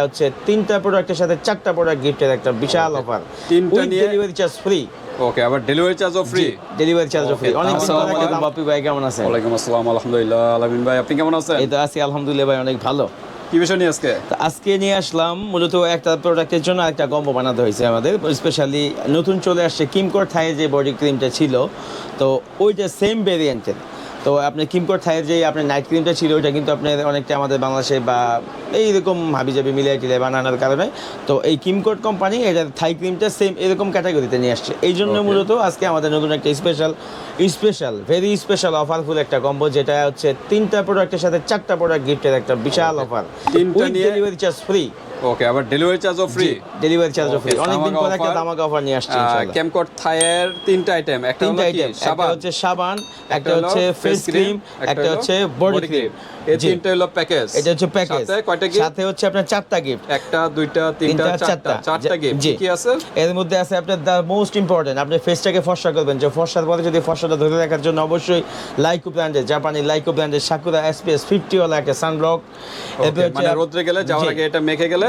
হচ্ছে তিনটা প্রোডাক্টের সাথে চারটা প্রোডাক্ট গিফটের একটা বিশাল অফার তিনটা নিয়ে- ডেলিভারি চার্জ ফ্রি ওকে আবার ডেলিভারি চার্জও ফ্রি ডেলিভারি চার্জও ফ্রি অনেক বাপি ভাই কেমন আছেন? ওয়ালাইকুম আসসালাম আলহামদুলিল্লাহ। আলামিন ভাই আপনি কেমন আছেন? এই তো আছি আলহামদুলিল্লাহ ভাই অনেক ভালো। কি বিষয় নিয়ে আজকে? আজকে নিয়ে আসলাম মূলত একটা প্রোডাক্টের জন্য একটা কম্বো বানাতে হয়েছে আমাদের। স্পেশালি নতুন চলে আসছে কিমকোর থাইয়ের যে বডি ক্রিমটা ছিল। তো ওইটা সেম ভেরিয়েন্টের তো আপনি কিমকোর থাইয়ের যে আপনার নাইট ক্রিমটা ছিল ওইটা কিন্তু আপনার অনেকটা আমাদের বাংলাদেশে বা এইরকম হাবি জাবি মিলিয়ে টিলে বানানোর কারণে। তো এই কিমকোট কোম্পানি এটা থাই ক্রিমটা সেম এরকম ক্যাটাগরিতে নিয়ে আসছে। এই জন্য মূলত আজকে আমাদের নতুন একটা স্পেশাল স্পেশাল ভেরি স্পেশাল অফারফুল একটা কম্বো যেটা হচ্ছে তিনটা প্রোডাক্টের সাথে চারটা প্রোডাক্ট গিফটের একটা বিশাল অফার তিনটা নিয়ে- ডেলিভারি চার্জ ফ্রি ওকে আবার ডেলিভারি চার্জও ফ্রি ডেলিভারি চার্জ ফ্রি অনেকদিন পরে একটা। ধামাকা অফার নিয়ে আসছে ইনশাআল্লাহ। ক্যামকট থাইয়ের তিনটা আইটেম একটা তিনটা আইটেম সাবান। হচ্ছে সাবান একটা হচ্ছে ফেস ক্রিম একটা হচ্ছে বডি ক্রিম এই তিনটা হলো প্যাকেজ এটা হচ্ছে প্যাকেজ সাথে কয়টা গিফট সাথে হচ্ছে আপনার চারটা গিফট একটা দুইটা তিনটা চারটা। চারটা। গিফট। কি আছে? এর মধ্যে আছে আপনার দ্য মোস্ট ইম্পর্টেন্ট আপনি ফেসটাকে ফর্সা করবেন। যে ফর্সার পরে যদি ফর্সাটা ধরে রাখার জন্য অবশ্যই লাইকো ব্র্যান্ডের জাপানি লাইকো ব্র্যান্ডের সাকুরা এসপিএস ফিফটি ওয়ালা একটা সানব্লক মানে রোদ্রে গেলে যাওয়ার আগে এটা মেখে গেলে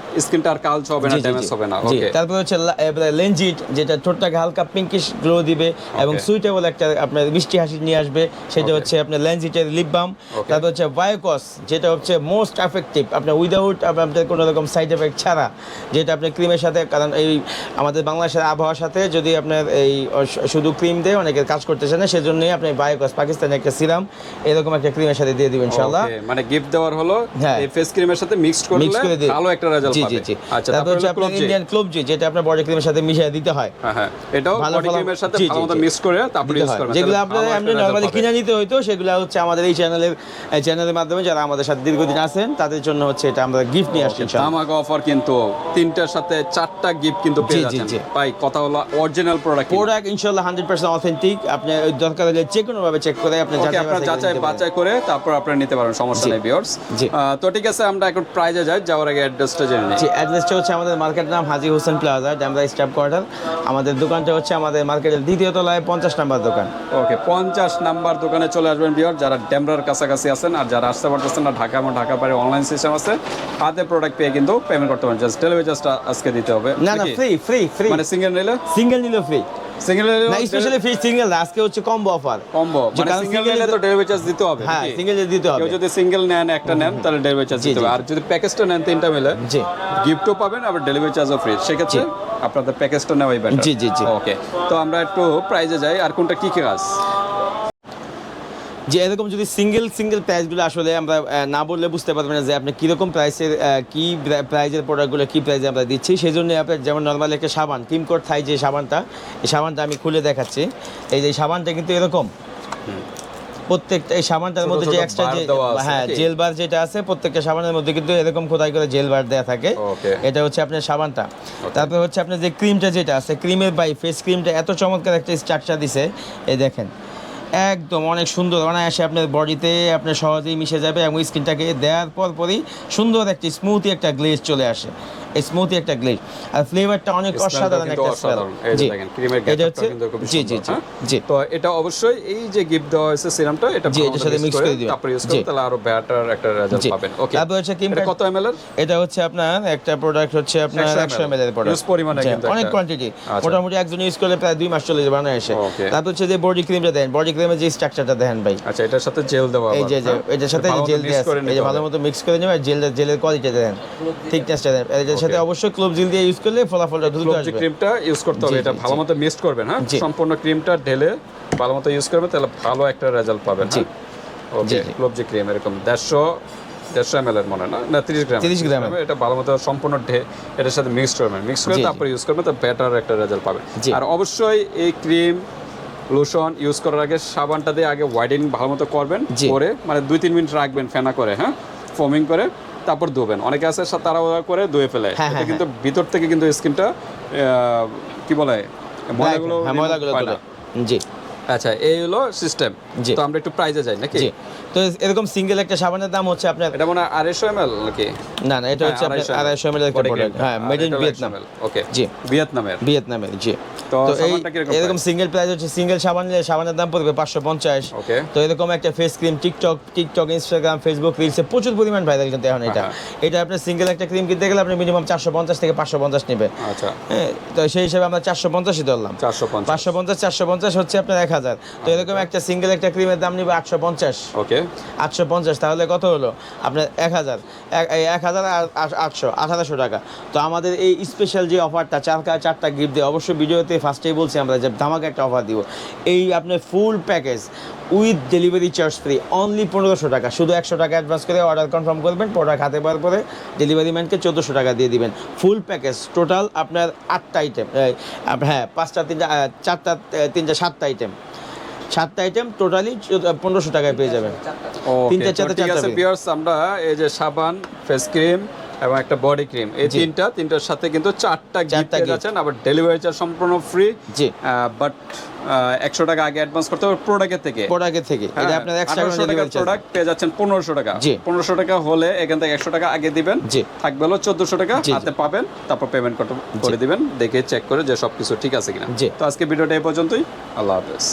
স্কিনটা আর কালচ হবে না ড্যামেজ হবে না ওকে তারপর হচ্ছে লেনজিট যেটা ঠোঁটটাকে হালকা পিঙ্কিশ গ্লো দিবে এবং সুইটেবল একটা আপনার মিষ্টি হাসি নিয়ে আসবে সেটা হচ্ছে আপনার লেনজিটের লিপ বাম তারপর হচ্ছে বায়োকস যেটা হচ্ছে মোস্ট এফেক্টিভ আপনার উইদাউট আপনার কোনো রকম সাইড এফেক্ট ছাড়া যেটা আপনার ক্রিমের সাথে কারণ এই আমাদের বাংলাদেশের আবহাওয়ার সাথে যদি আপনার এই শুধু ক্রিম দিয়ে অনেকে কাজ করতেছে না সেজন্যই আপনি বায়োকস পাকিস্তানের একটা সিরাম এরকম একটা ক্রিমের সাথে দিয়ে দিবেন ইনশাআল্লাহ। মানে গিফট দেওয়ার হলো হ্যাঁ। এই ফেস ক্রিমের সাথে মিক্সড করলে করে ভালো একটা রেজাল্ট জি জি জি। আচ্ছা তারপর হচ্ছে আপনার ইন্ডিয়ান ক্লোবজি যেটা আপনার বডি ক্রিমের সাথে মিশিয়ে দিতে হয়। হ্যাঁ হ্যাঁ। এটাও বডি ক্রিমের সাথে জি, জি, মিক্স করে তারপরে ইউজ করবেন। যেগুলো আপনারা এমনি নর্মালি। কিনে নিতে হইতো সেগুলো হচ্ছে আমাদের এই চ্যানেলের চ্যানেলের মাধ্যমে যারা আমাদের সাথে দীর্ঘদিন আছেন তাদের জন্য হচ্ছে এটা আমরা গিফট নিয়ে আসছি। ধামাকা অফার কিন্তু তিনটার সাথে চারটা গিফট কিন্তু পেয়ে জি, জি, যাচ্ছেন ভাই কথা হলো অরিজিনাল প্রোডাক্ট প্রোডাক্ট ইনশাআল্লাহ হান্ড্রেড পার্সেন্ট অথেন্টিক আপনি দরকার হলে যে কোনো ভাবে চেক করে আপনি যাচাই আপনার যাচাই বাছাই করে তারপর আপনারা নিতে পারেন সমস্যা নেই ভিউয়ার্স তো ঠিক আছে আমরা এখন প্রাইজে যাই যাওয়ার আগে অ্যাড্রেসটা জেনে জি অ্যাড্রেসটা হচ্ছে আমাদের মার্কেটের নাম Haji Hossain plaza Demra staff quarter আমাদের দোকানটা হচ্ছে আমাদের মার্কেটের দ্বিতীয় তলায় পঞ্চাশ নাম্বার দোকান। ওকে পঞ্চাশ নাম্বার দোকানে চলে আসবেন বিয়ার যারা ড্যামরার কাছাকাছি আছেন আর যারা আসতে পারতেছেন না ঢাকা এবং ঢাকা বাইরে অনলাইন সিস্টেম আছে হাতে প্রোডাক্ট পেয়ে কিন্তু পেমেন্ট করতে পারেন। জাস্ট ডেলিভারি জাস্ট আজকে দিতে হবে। না না ফ্রি ফ্রি ফ্রি মানে সিঙ্গেল নিলে? সিঙ্গেল নিলে ফ্রি সিঙ্গেল নিলে না স্পেশালি ফ্রি সিঙ্গেল আজকে হচ্ছে কম্বো অফার কম্বো মানে সিঙ্গেল নিলে তো ডেলিভারি চার্জ দিতে হবে হ্যাঁ সিঙ্গেল দিতে কেউ যদি সিঙ্গেল নেন একটা নেন তাহলে ডেলিভারি চার্জ দিতে হবে। আর যদি প্যাকেজটা নেন তিনটা মিলে জি। গিফটও পাবেন আবার ডেলিভারি চার্জও ফ্রি সেক্ষেত্রে আপনাদের প্যাকেজটা নেওয়াই বেটার জি, জি, জি। ওকে তো আমরা একটু প্রাইজে যাই। আর কোনটা কি কি কাজ যে এরকম যদি সিঙ্গেল সিঙ্গেল প্রাইসগুলো আসলে আমরা না বললে বুঝতে পারবেন না যে আপনি কীরকম প্রাইসের কি প্রাইজের প্রোডাক্টগুলো কী প্রাইসে আমরা দিচ্ছি। সেই জন্য আপনার যেমন নর্মালি একটা সাবান কিমকোট থাই যে সাবানটা এই সাবানটা আমি খুলে দেখাচ্ছি। এই যে সাবানটা কিন্তু এরকম। প্রত্যেকটা এই সাবানটার মধ্যে যে এক্সট্রা যে হ্যাঁ জেল বার যেটা আছে প্রত্যেকটা সাবানের মধ্যে কিন্তু এরকম খোদাই করে জেল বার দেওয়া থাকে। এটা হচ্ছে আপনার সাবানটা। তারপর হচ্ছে আপনার যে ক্রিমটা যেটা আছে ক্রিমের বাই ফেস ক্রিমটা এত চমৎকার একটা স্ট্রাকচার দিছে। এই দেখেন। একদম অনেক সুন্দর অনায়াসে আপনার বডিতে আপনার সহজেই মিশে যাবে এবং স্কিনটাকে দেওয়ার পর পরই সুন্দর একটি স্মুথি একটা গ্লেজ চলে আসে। স্মুথি একটা গ্লেজ আর ফ্লেভারটা অনেক অসাধারণ একটা স্মেল জি। দেখেন, ক্রিমের এটা হচ্ছে জি জি জি হ্যাঁ? জি। তো এটা অবশ্যই এই যে গিফট দেওয়া হয়েছে সিরামটা এটা জি, এটার সাথে mix করে দিবেন। তারপরে ইউজ জি। করলে তাহলে আরও বেটার একটা রেজাল্ট পাবেন। ওকে তারপর হচ্ছে এটা কত এমএল এর এটা হচ্ছে আপনার একটা প্রোডাক্ট হচ্ছে আপনার 100 একশো এম এর প্রোডাক্ট Use পরিমাণে কিন্তু অনেক কোয়ান্টিটি আচ্ছা। মোটামুটি একজন ইউজ করলে প্রায় দুই মাস চলে যাবে বানায় এসে. তারপর হচ্ছে যে বডি ক্রিমটা দেন। বডি ক্রিমের যে স্ট্রাকচারটা দেখেন ভাই। আচ্ছা এটার সাথে জেল দেওয়া এই যে যে হ্যাঁ? এটার সাথে জেল করে এই যে হবে। ভালো মতো মিক্স করে নেবে আর জেল জেলের কোয়ালিটি দেন। থিকনেসটা দেন। সাথে অবশ্যই ক্লোব জেল দিয়ে ইউজ করলে ফলাফলটা দ্রুত আসবে ক্রিমটা ইউজ করতে হবে এটা জি, ভালো জি। মতো মিক্সড করবেন হ্যাঁ সম্পূর্ণ ক্রিমটা ঢেলে ভালো মতো ইউজ করবেন তাহলে ভালো একটা রেজাল্ট পাবেন জি। ওকে জি, জি। ক্রিম এরকম দেড়শো দেড়শো এম এর মনে না না তিরিশ গ্রাম 30 গ্রামের। এটা ভালো মতো সম্পূর্ণ ঢে এটার সাথে মিক্স করবেন মিক্স করে। তারপরে ইউজ করবেন তো বেটার একটা রেজাল্ট পাবেন আর অবশ্যই এই ক্রিম লোশন ইউজ করার আগে সাবানটা দিয়ে আগে ওয়াইডেনিং ভালো মতো করবেন। করে মানে দুই তিন মিনিট রাখবেন ফেনা করে হ্যাঁ ফোমিং করে তারপর ধুবেন। অনেকে আছে তাড়াহুড়া করে ধুয়ে ফেলে। হ্যাঁ, এটা হ্যাঁ, কিন্তু ভিতর থেকে কিন্তু স্কিনটা কি বলে ময়লাগুলো হ্যাঁ হয়। জি। আচ্ছা এই হলো সিস্টেম। তো আমরা একটু প্রাইজে যাই নাকি? তো এরকম সিঙ্গেল একটা সাবানের দাম হচ্ছে আপনার এটা মনে হয় আড়াইশো এম এল নাকি? না না এটা হচ্ছে আপনার আড়াইশো এম প্রোডাক্ট হ্যাঁ মেড ইন ভিয়েতনাম ওকে জি। ভিয়েতনামের ভিয়েতনামের জি। তো তো এই এরকম সিঙ্গেল প্রাইস হচ্ছে সিঙ্গেল সাবান নিলে সাবানের দাম পড়বে পাঁচশো পঞ্চাশ। তো এরকম একটা face cream TikTok TikTok Instagram Facebook রিলসে প্রচুর পরিমাণ ভাইরাল কিন্তু এখন এটা। এটা আপনার সিঙ্গেল একটা ক্রিম কিনতে গেলে আপনি মিনিমাম চারশো পঞ্চাশ থেকে পাঁচশো পঞ্চাশ নেবে আচ্ছা। হ্যাঁ তো সেই হিসাবে আমরা চারশো পঞ্চাশই ধরলাম। চারশো পাঁচশো পঞ্চাশ চারশো পঞ্চাশ হচ্ছে আপনার এক হাজার। তো এরকম একটা সিঙ্গেল একটা ক্রিমের দাম নিবে আটশো পঞ্চাশ। ওকে আটশো পঞ্চাশ তাহলে কত হলো? আপনার এক হাজার। এক- হাজার আটশো আঠারোশো টাকা। তো আমাদের এই স্পেশাল যে অফারটা চার চারটা গিফট দিয়ে অবশ্যই ভিডিওতে ফার্স্টেই বলছি আমরা যে ধামাকা একটা অফার দিব। এই আপনার full package with delivery charge free only পনেরোশো টাকা। শুধু একশো টাকা অ্যাডভান্স করে অর্ডার কনফার্ম করবেন প্রোডাক্ট হাতে পাওয়ার পরে ডেলিভারি ম্যানকে চোদ্দোশো টাকা দিয়ে দিবেন। ফুল প্যাকেজ টোটাল আপনার আটটা আইটেম হ্যাঁ পাঁচটা তিনটা চারটা তিনটা সাতটা আইটেম সাতটা আইটেম টোটালি পনেরোশো টাকায় পেয়ে যাবেন। তিনটা চারটা ঠিক আছে আমরা এই যে সাবান ফেস ক্রিম এবং একটা বডি ক্রিম এই তিনটা তিনটার সাথে কিন্তু চারটা গিফট। যাচ্ছেন আবার ডেলিভারি চার্জ সম্পূর্ণ ফ্রি জি। বাট একশো টাকা আগে অ্যাডভান্স করতে হবে প্রোডাক্টের থেকে। প্রোডাক্টের থেকে। এটা আপনার আঠারোশো টাকার প্রোডাক্ট পেয়ে যাচ্ছেন পনেরোশো টাকা। জি। পনেরোশো টাকা হলে এখান থেকে একশো টাকা আগে দিবেন। জি। থাকবে হলো চোদ্দশো টাকা। হাতে পাবেন তারপর পেমেন্ট করে দিবেন। দেখে চেক করে যে সবকিছু ঠিক আছে কিনা। জি। তো আজকে ভিডিওটা এই পর্যন্তই। আল্লাহ হাফেজ।